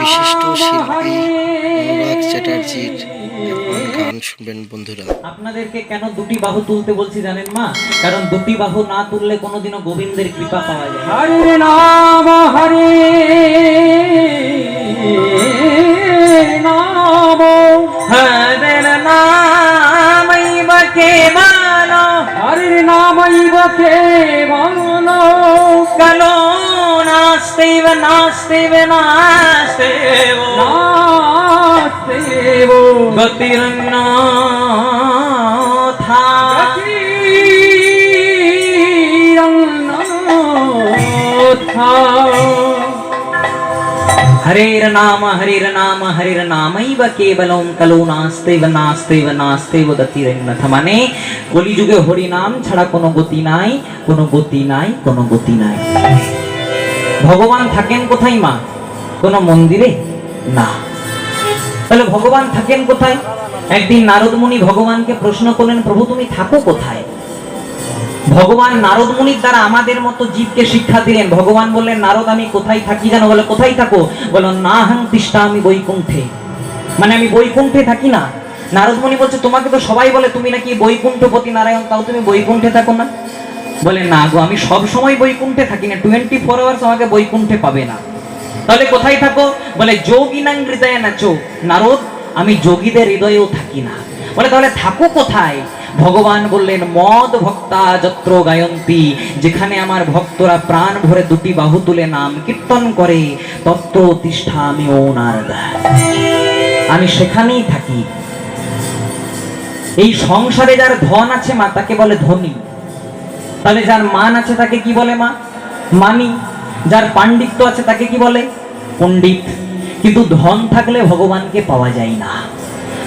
বিশিষ্ট শিল্পী অনুরাগ চ্যাটার্জির এখন গান শুনবেন বন্ধুরা। আপনাদেরকে কেন দুটি বাহু তুলতে বলছি জানেন মা? কারণ দুটি বাহু না তুললে কোনোদিনও গোবিন্দের কৃপা পাওয়া যায় হরে নাম হরে নাম। হরে নামৈব কেবল হরে নামৈব কেবল কলো নাস্তেব নাস্তেব নাস্তেব নাস্তেব গতিরন্যথা হরের নাম হরের নাম হরের নামৈব কেবলম কলো নাস্তেব নাস্তেব নাস্তেব গতিরন্যথা মানে কলিযুগে হরি নাম ছাড়া কোনো গতি নাই কোনো গতি নাই কোনো গতি নাই ভগবান থাকেন কোথায় মা? কোন মন্দিরে? না। তাহলে ভগবান থাকেন কোথায়? একদিন নারদ মুনি ভগবানকে প্রশ্ন করলেন, প্রভু, তুমি থাকো কোথায়? ভগবান নারদ মুনির দ্বারা আমাদের মতো জীবকে শিক্ষা দিলেন। ভগবান বললেন, নারদ, আমি কোথায় থাকি জানো? বলে, কোথায় থাকো? বলো না হাং তিষ্ঠা আমি বৈকুণ্ঠে। মানে আমি বৈকুণ্ঠে থাকি না। নারদ মুনি বলছে, তোমাকে তো সবাই বলে, তুমি নাকি বৈকুণ্ঠপতি নারায়ণ, তাও তুমি বৈকুণ্ঠে থাকো না? বলে, না গো, আমি সব সময় বৈকুণ্ঠে থাকি না। টোয়েন্টি ফোর আওয়ার্স আমাকে বৈকুণ্ঠে পাবে না। তাহলে কোথায় থাকো? বলে, যোগিনাং হৃদয়ে নাচো নারদ, আমি যোগীদের হৃদয়েও থাকি না। বলে, তাহলে থাকো কোথায়? ভগবান বললেন, মদ ভক্তা যত্র গায়ন্তী, যেখানে আমার ভক্তরা প্রাণ ভরে দুটি বাহু তুলে নাম কীর্তন করে, তত্র তিষ্ঠা আমি ওনার আমি সেখানেই থাকি। এই সংসারে যার ধন আছে মা, তাকে বলে ধনী। তাহলে যার মান আছে তাকে কি বলে মা? মানি। যার পাণ্ডিত্য আছে তাকে কি বলে? পণ্ডিত। কিন্তু ধন থাকলে ভগবানকে পাওয়া যায় না।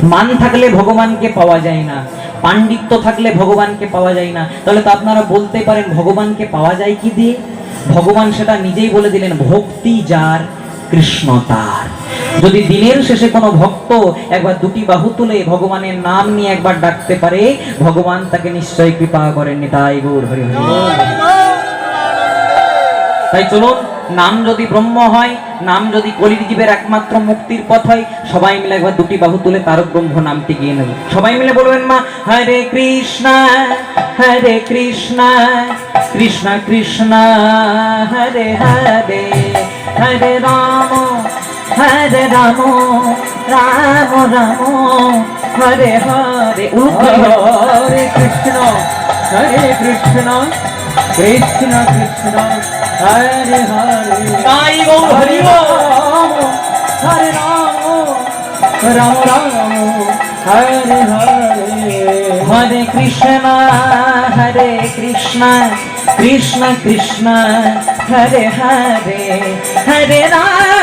মান থাকলে ভগবানকে পাওয়া যায় না। পাণ্ডিত্য থাকলে ভগবানকে পাওয়া যায় না। তাহলে তো আপনারা বলতে পারেন, ভগবানকে পাওয়া যায় কি দিয়ে? ভগবান সেটা নিজেই বলে দিলেন, ভক্তি যার কৃষ্ণ তার। যদি দিনের শেষে কোনো ভক্ত একবার দুটি বাহু তুলে ভগবানের নাম নিয়ে একবার ডাকতে পারে, ভগবান তাকে নিশ্চয় কৃপা করেন তাই গৌর হরি তাই চলুন, নাম যদি ব্রহ্ম হয়, নাম যদি কলির জীবের একমাত্র মুক্তির পথ হয়, সবাই মিলে একবার দুটি বাহু তুলে তারক ব্রহ্ম নামটি গিয়ে নেব। সবাই মিলে বলবেন মা, হরে কৃষ্ণ হরে কৃষ্ণ কৃষ্ণ কৃষ্ণ, হরে হরে হরে রাম হরে রাম রাম রাম। হরে হরে হরে কৃষ্ণ হরে কৃষ্ণ কৃষ্ণ কৃষ্ণ। হরে হরে। তাই গৌর হরি হরে রাম রাম রাম। হরে হরে। হরে কৃষ্ণ হরে কৃষ্ণ কৃষ্ণ কৃষ্ণ। হরে হরে হরে রাম।